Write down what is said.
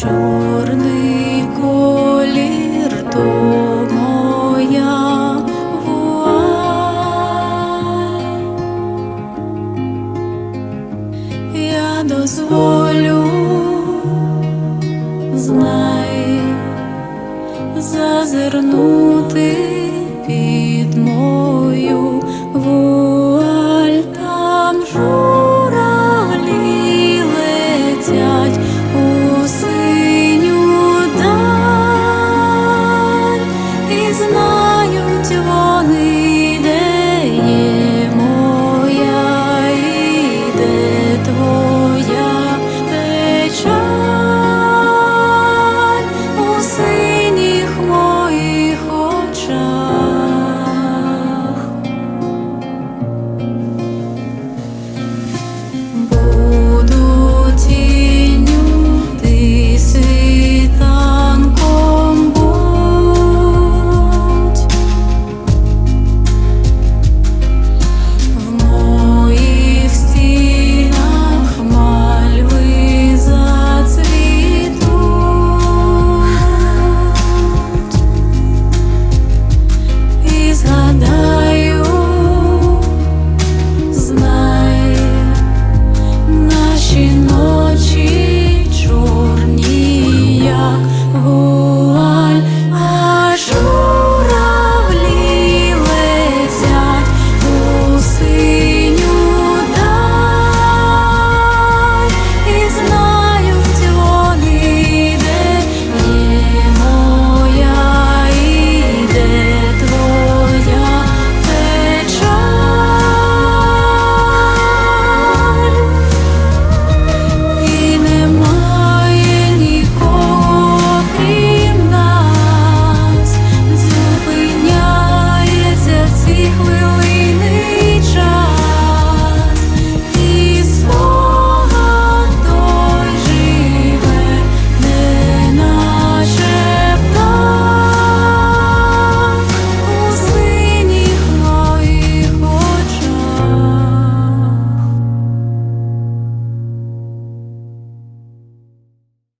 чорний колір то. Я дозволю, знай, зазирнути під мою вуаль, the wall.